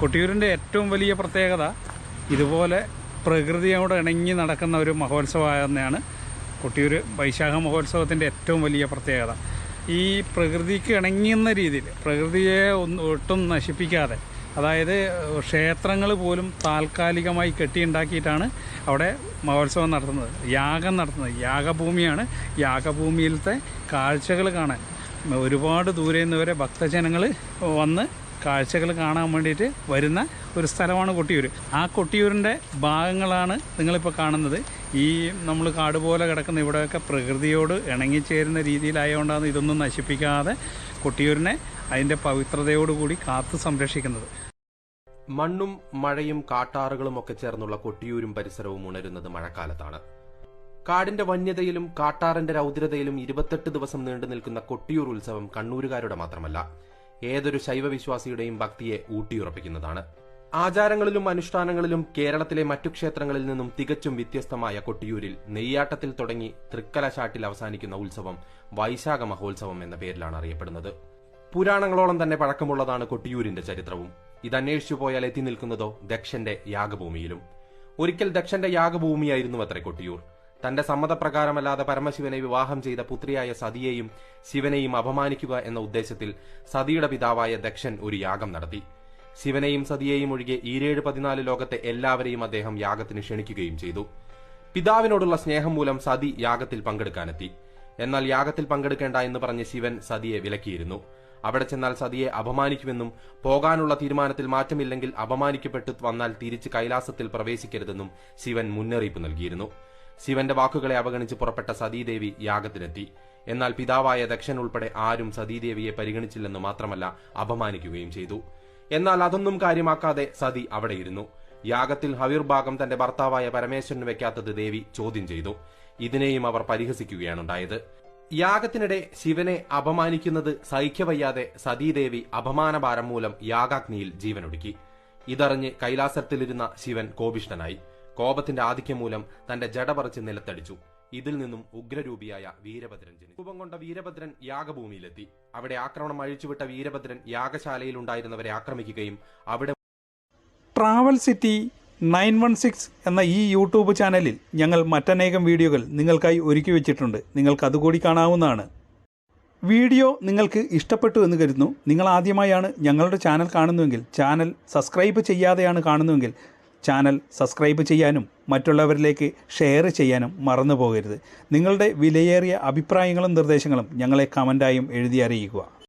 കൊട്ടിയൂരിന്റെ ഏറ്റവും വലിയ പ്രത്യേകത ഇതുപോലെ പ്രകൃതിയോട് ഇണങ്ങി നടക്കുന്ന ഒരു മഹോത്സവമാണെന്നാണ് കൊട്ടിയൂർ വൈശാഖ മഹോത്സവത്തിന്റെ ഏറ്റവും വലിയ പ്രത്യേകത. ഈ പ്രകൃതിക്ക് ഇണങ്ങുന്ന രീതിയിൽ പ്രകൃതിയെ ഒന്ന് ഒട്ടും നശിപ്പിക്കാതെ അതായത് ക്ഷേത്രങ്ങൾ പോലും താൽക്കാലികമായി കെട്ടിയുണ്ടാക്കിയിട്ടാണ് അവിടെ മഹോത്സവം നടത്തുന്നത്. യാഗം നടത്തുന്നത്. യാഗഭൂമിയാണ്. യാഗഭൂമിയിലത്തെ കാഴ്ചകൾ കാണാൻ ഒരുപാട് ദൂരെ നിന്ന് വരെ ഭക്തജനങ്ങൾ വന്ന് കാഴ്ചകൾ കാണാൻ വേണ്ടിയിട്ട് വരുന്ന ഒരു സ്ഥലമാണ് കൊട്ടിയൂർ ആ കൊട്ടിയൂരിന്റെ ഭാഗങ്ങളാണ് നിങ്ങളിപ്പോൾ കാണുന്നത്. ഈ നമ്മൾ കാട് പോലെ കിടക്കുന്ന ഇവിടെയൊക്കെ പ്രകൃതിയോട് ഇണങ്ങിച്ചേരുന്ന രീതിയിലായതുകൊണ്ടാണ് ഇതൊന്നും നശിപ്പിക്കാതെ കൊട്ടിയൂരിനെ അതിന്റെ പവിത്രതയോടുകൂടി കാത്തു സംരക്ഷിക്കുന്നത്. മണ്ണും മഴയും കാട്ടാറുകളും ഒക്കെ ചേർന്നുള്ള കൊട്ടിയൂരും പരിസരവും ഉണരുന്നത് മഴക്കാലത്താണ്. കാടിന്റെ വന്യതയിലും കാട്ടാറിന്റെ രൗദ്രതയിലും ഇരുപത്തെട്ട് ദിവസം നീണ്ടു നിൽക്കുന്ന കൊട്ടിയൂർ ഉത്സവം കണ്ണൂരുകാരുടെ മാത്രമല്ല. ഏതൊരു ശൈവവിശ്വാസിയുടെയും ഭക്തിയെ ഊട്ടിയുറപ്പിക്കുന്നതാണ്. ആചാരങ്ങളിലും അനുഷ്ഠാനങ്ങളിലും കേരളത്തിലെ മറ്റു ക്ഷേത്രങ്ങളിൽ നിന്നും തികച്ചും വ്യത്യസ്തമായ കൊട്ടിയൂരിൽ നെയ്യാട്ടത്തിൽ തുടങ്ങി തൃക്കലശാട്ടിൽ അവസാനിക്കുന്ന ഉത്സവം വൈശാഖ മഹോത്സവം എന്ന പേരിലാണ് അറിയപ്പെടുന്നത്. പുരാണങ്ങളോളം തന്നെ പഴക്കമുള്ളതാണ് കൊട്ടിയൂരിന്റെ ചരിത്രവും. ഇതന്വേഷിച്ചു പോയാൽ എത്തി നിൽക്കുന്നതോ ദക്ഷന്റെ യാഗഭൂമിയിലും. ഒരിക്കൽ ദക്ഷന്റെ യാഗഭൂമിയായിരുന്നു അത്രേ കൊട്ടിയൂർ. തന്റെ സമ്മതപ്രകാരമല്ലാതെ പരമശിവനെ വിവാഹം ചെയ്ത പുത്രിയായ സതിയെയും ശിവനെയും അപമാനിക്കുക എന്ന ഉദ്ദേശത്തിൽ സതിയുടെ പിതാവായ ദക്ഷൻ ഒരു യാഗം നടത്തി. ശിവനെയും സതിയെയും ഒഴികെ ഈരേഴ് പതിനാല് ലോകത്തെ എല്ലാവരെയും അദ്ദേഹം യാഗത്തിന് ക്ഷണിക്കുകയും ചെയ്തു. പിതാവിനോടുള്ള സ്നേഹം മൂലം സതി യാഗത്തിൽ പങ്കെടുക്കാനെത്തി. എന്നാൽ യാഗത്തിൽ പങ്കെടുക്കേണ്ട എന്ന് പറഞ്ഞ് ശിവൻ സതിയെ വിലക്കിയിരുന്നു. അവിടെ ചെന്നാൽ സതിയെ അപമാനിക്കുമെന്നും പോകാനുള്ള തീരുമാനത്തിൽ മാറ്റമില്ലെങ്കിൽ അപമാനിക്കപ്പെട്ടു വന്നാൽ തിരിച്ച് കൈലാസത്തിൽ പ്രവേശിക്കരുതെന്നും ശിവൻ മുന്നറിയിപ്പ് നൽകിയിരുന്നു. ശിവന്റെ വാക്കുകളെ അവഗണിച്ച് പുറപ്പെട്ട സതീദേവി യാഗത്തിനെത്തി എന്നാൽ പിതാവായ ദക്ഷൻ ഉൾപ്പെടെ ആരും സതീദേവിയെ പരിഗണിച്ചില്ലെന്ന് മാത്രമല്ല അപമാനിക്കുകയും ചെയ്തു. എന്നാൽ അതൊന്നും കാര്യമാക്കാതെ സതി അവിടെയിരുന്നു. യാഗത്തിൽ ഹവിർഭാഗം തന്റെ ഭർത്താവായ പരമേശ്വരന് വെക്കാത്തത് ദേവി ചോദ്യം ചെയ്തു. ഇതിനെയും അവർ പരിഹസിക്കുകയാണുണ്ടായത്. യാഗത്തിനിടെ ശിവനെ അപമാനിക്കുന്നത് സഹിക്കവയ്യാതെ സതീദേവി അപമാനഭാരം മൂലം യാഗാഗ്നിയിൽ ജീവനൊടുക്കി. ഇതറിഞ്ഞ് കൈലാസത്തിലിരുന്ന ശിവൻ കോപിഷ്ഠനായി. കോപത്തിന്റെ ആധിക്യം മൂലം തന്റെ ജട പറിച്ച് നിലത്തടിച്ചു. ഇതിൽ നിന്നും ഉഗ്രരൂപിയായ വീരഭദ്രൻ ജനിച്ചു. രൂപം കൊണ്ട വീരഭദ്രൻ യാഗഭൂമിയിലെത്തി. അവിടെ ആക്രമണം അഴിച്ചുവിട്ട വീരഭദ്രൻ യാഗശാലയിൽ ഉണ്ടായിരുന്നവരെ ആക്രമിക്കുകയും അവിടെ travel city nine one six എന്ന ഈ യൂട്യൂബ് ചാനലിൽ ഞങ്ങൾ മറ്റനേകം വീഡിയോകൾ നിങ്ങൾക്കായി ഒരുക്കി വെച്ചിട്ടുണ്ട്. നിങ്ങൾക്ക് അതുകൂടി കാണാവുന്നതാണ്. വീഡിയോ നിങ്ങൾക്ക് ഇഷ്ടപ്പെട്ടു എന്ന് കരുതുന്നു. നിങ്ങൾ ആദ്യമായാണ് ഞങ്ങളുടെ ചാനൽ കാണുന്നുവെങ്കിൽ ചാനൽ സബ്സ്ക്രൈബ് ചെയ്യാതെയാണ് കാണുന്നുവെങ്കിൽ ചാനൽ സബ്സ്ക്രൈബ് ചെയ്യാനും മറ്റുള്ളവരിലേക്ക് ഷെയർ ചെയ്യാനും മറന്നു പോകരുത് നിങ്ങളുടെ വിലയേറിയ അഭിപ്രായങ്ങളും നിർദ്ദേശങ്ങളും ഞങ്ങളെ കമന്റായും എഴുതി അറിയിക്കുക.